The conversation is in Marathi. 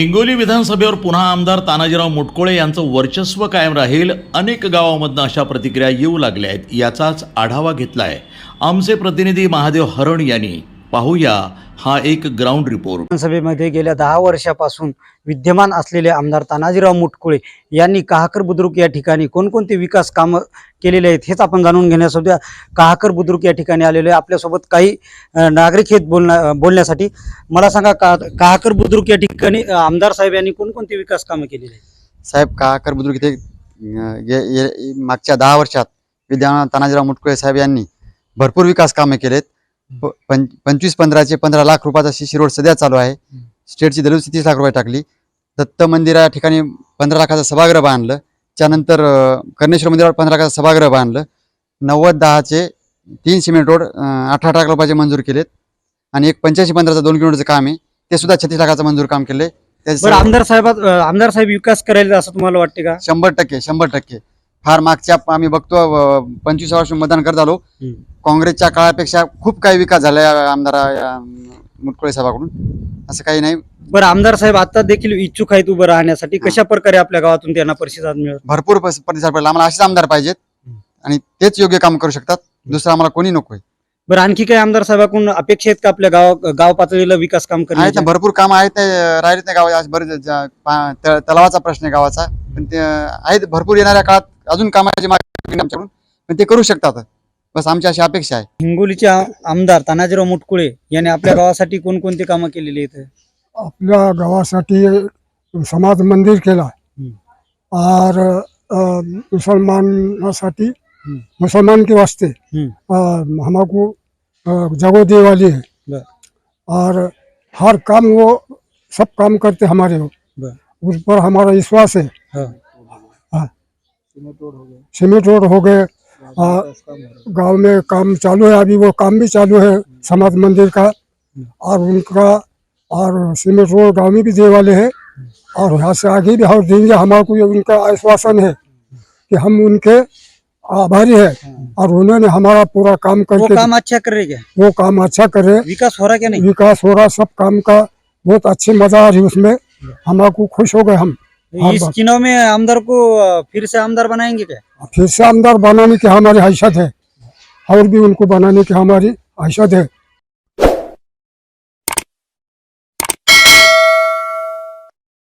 हिंगोली विधानसभेवर पुन्हा आमदार तानाजीराव मुटकोळे यांचं वर्चस्व कायम राहील. अनेक गावांमधनं अशा प्रतिक्रिया येऊ लागल्या आहेत. याचाच आढावा घेतला आहे आमचे प्रतिनिधी महादेव हरण यांनी. पाहूया हा एक ग्राउंड रिपोर्ट विधानसभेमध्ये गेल्या दहा वर्षापासून विद्यमान असलेले आमदार तानाजीराव मुटकुळे यांनी कहाकर बुद्रुक या ठिकाणी कोणकोणते विकास कामं केलेले आहेत हेच आपण जाणून घेण्यासाठी कहाकर बुद्रुक या ठिकाणी आलेले आहे. आपल्यासोबत काही नागरिक आहेत बोलण्या बोलण्यासाठी. मला सांगा का कहाकर बुद्रुक या ठिकाणी आमदार साहेब यांनी कोणकोणते विकास कामं केलेली आहेत? साहेब काकर बुद्रुक इथे मागच्या दहा वर्षात विद्यमान तानाजीराव मुटकुळे साहेब यांनी भरपूर विकास कामे केलेत. प- पंचवीस पंधराचे पंधरा लाख रुपयाचा शिशी रोड सध्या चालू आहे. स्टेटची दरवर्षी तीस लाख रुपये टाकली. दत्त मंदिरा ठिकाणी पंधरा लाखाचं सभागृह बांधलं. त्यानंतर कर्णेश्वर मंदिरावर पंधरा लाखाचं सभागृह बांधलं. नव्वद दहाचे तीन सिमेंट रोड अं, अठरा लाख रुपयाचे मंजूर केलेत. आणि एक पंच्याऐंशी पंधराचं दोन किलोमीटरचं काम आहे. ते सुद्धा छत्तीस लाखाचं मंजूर काम केले आमदार साहेबात अ, आमदार साहेब विकास करायला असं तुम्हाला वाटते का? शंभर टक्के शंभर टक्के. फार मागच्या आम्ही बघतो पंचवीस वर्ष मतदान करत आलो. काँग्रेसच्या काळापेक्षा खूप काही विकास झाला या आमदार मुटकुळे साहेबाकडून. असं काही नाही. बरं आमदार साहेब आता देखील इच्छुक आहेत उभं राहण्यासाठी. कशा प्रकारे आपल्या गावातून त्यांना प्रतिसाद मिळत भरपूर प्रतिसाद पडला आम्हाला असेच आमदार पाहिजेत. आणि तेच योग्य काम करू शकतात. दुसरं आम्हाला कोणी नकोय. बरं आणखी काही आमदार साहेबाकडून अपेक्षा आहेत का आपल्या गाव गाव पातळीला विकास काम आहेत ना करण्याचे भरपूर काम आहेत. ते राहिलेत गावात बरेच ज- पा- त- तलावाचा प्रश्न आहे गावाचा. पण ते आहेत भरपूर येणाऱ्या काळात अजून कामाची मागणी आहे आमच्याकडून. पण ते करू शकतात बस आमची अशी अपेक्षा आहे. हिंगोलीचे आ- आमदार तानाजीराव मुटकुळे यांनी आपल्या गावासाठी कोणकोणती कामं केलेली आहेत? आपल्या गावासाठी समाज मंदिर केला. और अ, मुसलमानासाठी. मुसलमान के वास्ते हम्म. अ, हमको अ, जगह दे वाली है। और हर काम वो सब काम करते हमारे वो। उस पर हमारा विश्वास है। हाँ। हाँ। सीमेंट रोड हो गए। अ, गाँव में काम चालू है अभी वो काम भी चालू है समाज मंदिर का। और उनका और सीमेंट रोड गाँव में भी दे वाले हैं। और यहाँ से आगे भी हम देंगे। हमारे को ये उनका आश्वासन है कि हम उनके आभारी है। और उन्होंने हमारा पूरा काम वो काम अच्छा कर रहे हैं वो काम अच्छा करे। विकास हो रहा क्या नहीं? विकास हो रहा सब काम का बहुत अच्छी मज़ा आ रही उसमें। हम आपको खुश हो गए हम। हाँ, इस। चुनाव में आमदार को फिर से आमदार बनाएँगे क्या? फिर से आमदार बनाने की हमारी हैसियत है। और भी उनको बनाने की हमारी हैसियत है।